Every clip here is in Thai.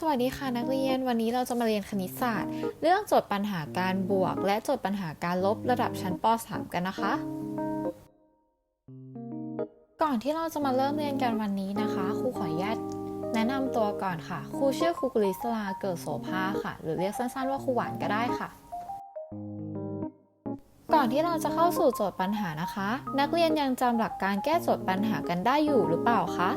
สวัสดีค่ะนักเรียนวันนี้เราจะมาเรียนคณิตศาสตร์ เรื่องโจทย์ปัญหาการบวก และโจทย์ปัญหาการลบระดับชั้นป .3 กันนะคะ ก่อนที่เราจะมาเริ่มเรียนกันวันนี้นะคะครูขออนุญาตแนะนำตัวก่อนค่ะครูชื่อครูกุลิสลาเกิดโสภาค่ะ หรือเรียกสั้นๆว่าครูหวานก็ได้ค่ะก่อนที่เราจะเข้าสู่โจทย์ปัญหานะคะ นักเรียนยังจำหลักการแก้โจทย์ปัญหากันได้อยู่หรือเปล่าคะ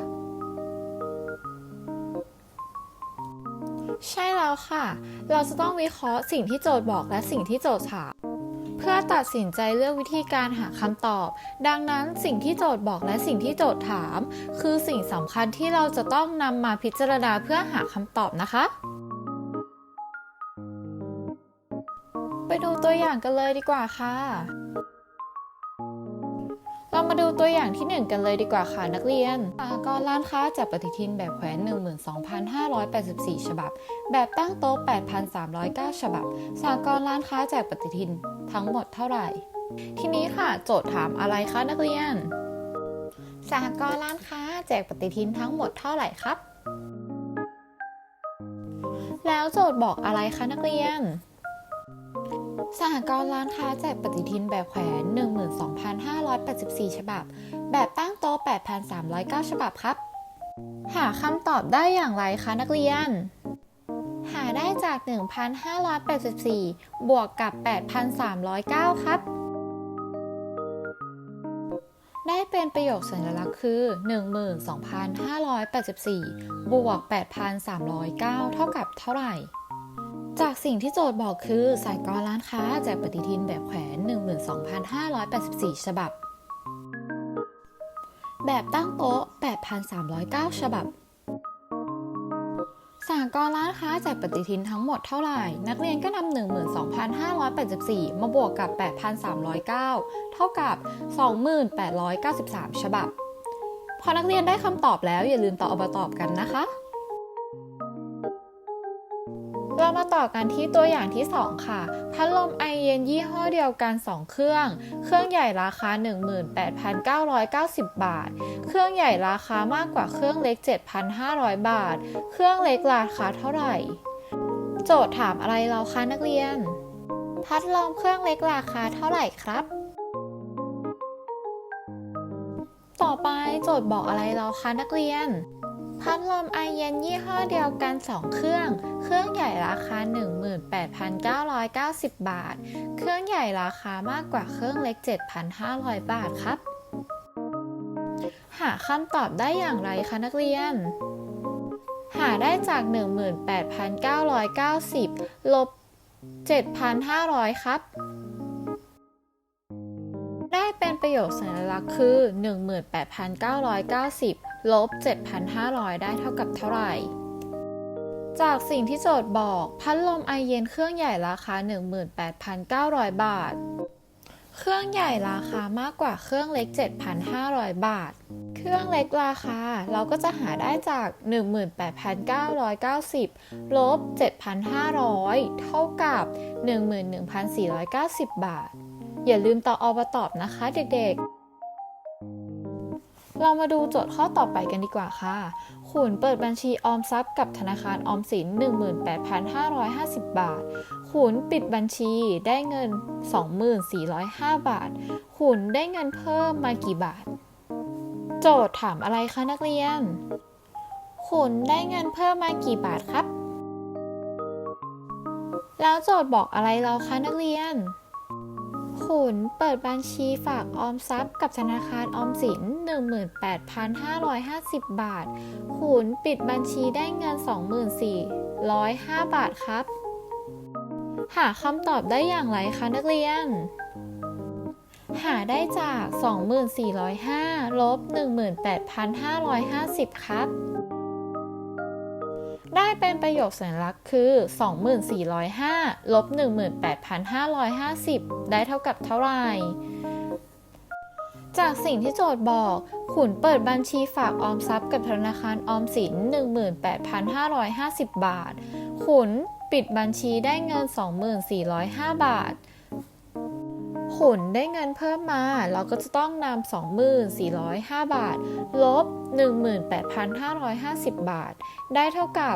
ใช่แล้วค่ะ เราจะต้องวิเคราะห์สิ่งที่โจทย์บอกและสิ่งที่โจทย์ถามเพื่อตัดสินใจเลือกวิธีการหาคำตอบ ดังนั้นสิ่งที่โจทย์บอกและสิ่งที่โจทย์ถาม คือสิ่งสำคัญที่เราจะต้องนำมาพิจารณาเพื่อหาคำตอบนะคะ ไปดูตัวอย่างกันเลยดีกว่าค่ะ เรามาดูตัวอย่างที่ 1 กันเลยดีกว่าค่ะนักเรียนสหกรณ์ร้านค้าจัดปฏิทินแบบแขวน 12,584 ฉบับ แบบตั้งโต๊ะ 8,309 ฉบับสหกรณ์ร้านค้าแจกปฏิทินทั้งหมดเท่าไหร่ ทีนี้ค่ะโจทย์ถามอะไรคะนักเรียนสหกรณ์ร้านค้าแจกปฏิทินทั้งหมดเท่าไหร่ครับ แล้วโจทย์บอกอะไรคะนักเรียน สหกรณ์ร้านค้าแจกปฏิทินแบบแขวน 12,584 ฉบับ แบบตั้งโต๊ะ 8,309 ฉบับครับ หาคำตอบได้อย่างไรคะนักเรียน หาได้จาก 1,584 บวกกับ 8,309 ครับ ได้เป็นประโยคสัญลักษณ์คือ 12,584 บวก 8,309 เท่ากับเท่าไหร่ จากสิ่งที่โจทย์บอกคือสายกรร้านค้าแจกปฏิทินแบบแขวน 12,584 ฉบับ แบบตั้งโต๊ะ 8,309 ฉบับสหกรร้านค้าแจกปฏิทินทั้งหมดเท่าไหร่ นักเรียนก็นำ12,584 มาบวกกับ 8,309 เท่ากับ 2893 ฉบับ พอนักเรียนได้คำตอบแล้วอย่าลืมตอบอบตอบกันนะคะ เรามาต่อกันที่ตัวอย่างที่ 2 ค่ะ พัดลมไอเย็นยี่ห้อเดียวกัน 2 เครื่อง เครื่องใหญ่ราคา 18,990 บาท เครื่องใหญ่ราคามากกว่าเครื่องเล็ก 7,500 บาท เครื่องเล็กราคาเท่าไหร่ โจทย์ถามอะไรเราคะนักเรียน พัดลมเครื่องเล็กราคาเท่าไหร่ครับ ต่อไปโจทย์บอกอะไรเราคะนักเรียน พัดลมไอเย็นยี่ห้อเดียวกัน 2 เครื่อง เครื่องใหญ่ราคา 18,990 บาท เครื่องใหญ่ราคามากกว่าเครื่องเล็ก 7,500 บาทครับ หาคำตอบได้อย่างไรคะนักเรียน หาได้จาก 18,990 ลบ 7,500 ครับได้เป็นประโยคสัญลักษณ์คือ 18,990 ลบ 7,500 ได้เท่ากับเท่าไหร่ จากสิ่งที่โจทย์บอก พัดลมไอเย็นเครื่องใหญ่ราคา 18,900 บาท เครื่องใหญ่ราคามากกว่าเครื่องเล็ก 7,500 บาท เครื่องเล็กราคาเราก็จะหาได้จาก 18,990 ลบ 7,500 เท่ากับ 11,490 บาท อย่าลืมต่ออบตอบนะคะเด็กๆ เรามาดูโจทย์ข้อต่อไปกันดีกว่าค่ะ ขุนเปิดบัญชีออมทรัพย์กับธนาคารออมสิน 18,550 บาท ขุนปิดบัญชีได้เงิน 2405 บาท ขุนได้เงินเพิ่มมากี่บาท โจทย์ถามอะไรคะนักเรียน ขุนได้เงินเพิ่มมากี่บาทครับ แล้วโจทย์บอกอะไรเราคะนักเรียน ขุนเปิดบัญชีฝากออมทรัพย์กับธนาคารออมสิน 18,550 บาท ขุนปิดบัญชีได้เงิน 2405 บาทครับ หาคำตอบได้อย่างไรคะนักเรียน หาได้จาก 2405ลบ18,550 ครับ ได้เป็นประโยคสัญลักษณ์คือ 2405 ลบ 18,550 ได้เท่ากับเท่าไหร่ จากสิ่งที่โจทย์บอก ขุนเปิดบัญชีฝากออมทรัพย์กับธนาคารออมสิน 18,550 บาท ขุนปิดบัญชีได้เงิน 2405 บาท ขุนได้เงินเพิ่มมา เราก็จะต้องนำ2405 บาท ลบ 18,550 บาท ได้เท่ากับ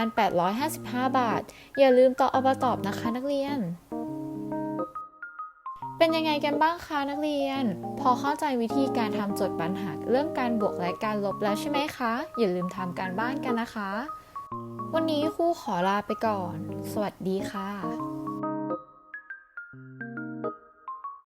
1,855 บาท อย่าลืมต่อเอามาตอบนะคะนักเรียนเป็นยังไงกันบ้างคะนักเรียน พอเข้าใจวิธีการทำโจทย์ปัญหาเรื่องการบวกและการลบแล้วใช่ไหมคะ อย่าลืมทำการบ้านกันนะคะ วันนี้ครูขอลาไปก่อน สวัสดีค่ะ